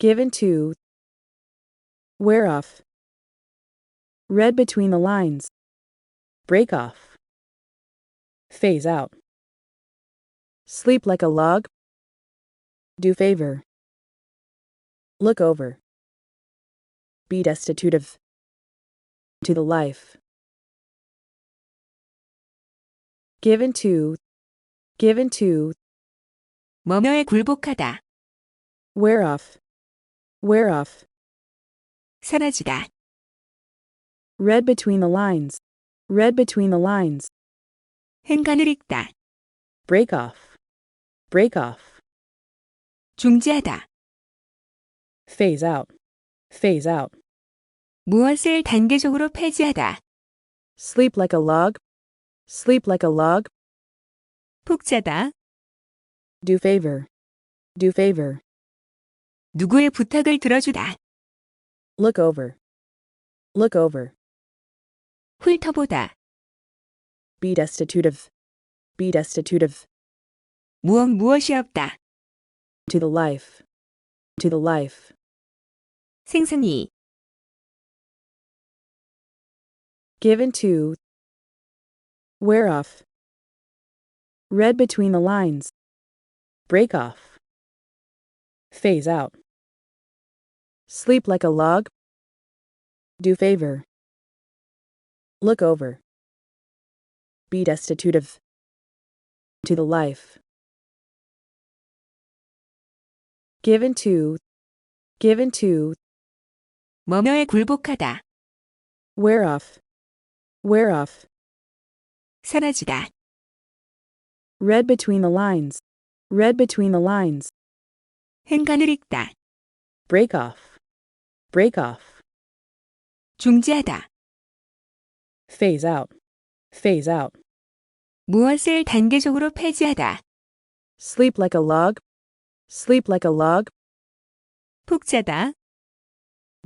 given to, wear off, read between the lines, break off, phase out, sleep like a log, do favor, look over, be destitute of, to the life, given to, given to, 뭐뭐에 굴복하다. wear off, wear off, 사라지다. read between the lines, read between the lines, 행간을 읽다. break off, break off, 중지하다. phase out, phase out, 무엇을 단계적으로 폐지하다. sleep like a log, sleep like a log, 푹 자다. do favor, do favor, 누구의 부탁을 들어주다. look over, look over, 훑어보다. be destitute of, be destitute of, 무엇 무엇이 없다. to the life, to the life, 생선이. given to, wear off, read between the lines, break off, phase out, sleep like a log, do favor, look over, be destitute of, to the life, given to, given to, 뭐뭐에 굴복하다. wear off, wear off, 사라지다. read between the lines, read between the lines, 행간을 읽다. break off, break off, 중지하다. phase out, phase out, 무엇을 단계적으로 폐지하다. sleep like a log, sleep like a log, 푹 자다.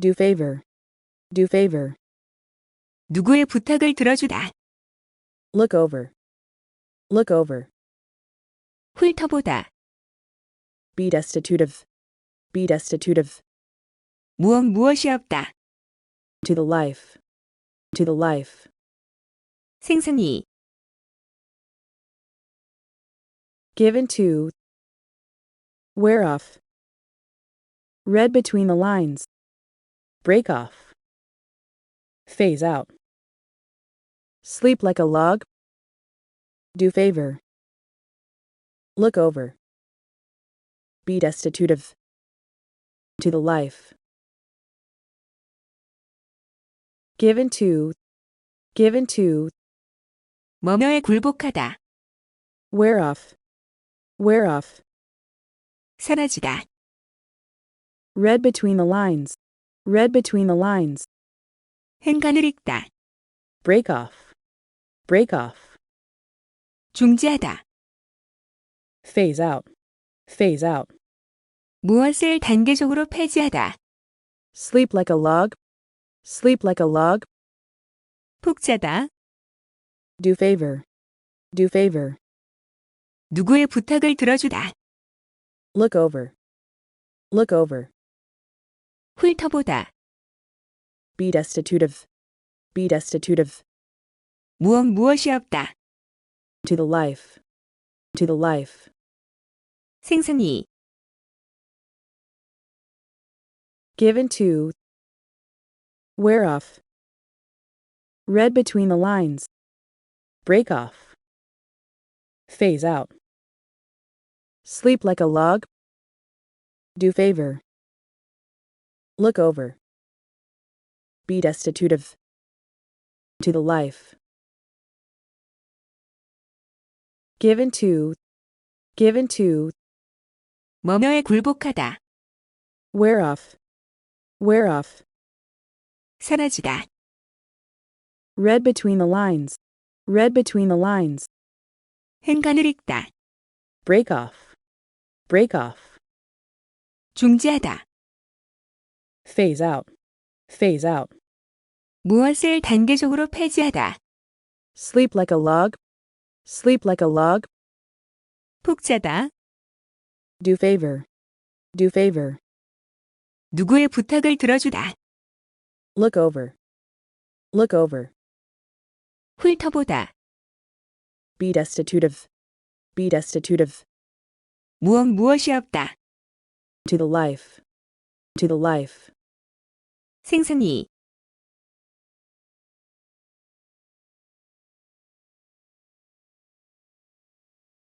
do favor, do favor, 누구의 부탁을 들어주다. look over, look over, 훑어보다. be destitute of, be destitute of, 무엇 무엇이 없다. to the life, to the life, 생선이. given to, wear off, read between the lines, break off, phase out, sleep like a log, do favor, look over, be destitute of, to the life, given to, given to, 뭐뭐에 굴복하다. wear off, wear off, 사라지다. read between the lines, read between the lines, 행간을 읽다. break off, break off, 중지하다. phase out, phase out, 무엇을 단계적으로 폐지하다. sleep like a log, sleep like a log, 푹 자다. do favor, do favor, 누구의 부탁을 들어주다. look over, look over, 훑어보다. be destitute of, be destitute of, 무엇 무엇이 없다. to the life, to the life, 생선이. given to, wear off, read between the lines, break off, phase out, sleep like a log, do favor, look over, be destitute of, to the life, given to, given to, 뭐뭐에 굴복하다. wear off, wear off, 사라지다. read between the lines, read between the lines, 행간을 읽다. break off, break off, 중지하다. phase out, phase out, 무엇을 단계적으로 폐지하다. sleep like a log, sleep like a log, 푹 자다. do favor, do favor, 누구의 부탁을 들어주다. look over, look over, 훑어보다. be destitute of, be destitute of, 무엇 무엇이 없다. to the life, to the life, 생승이.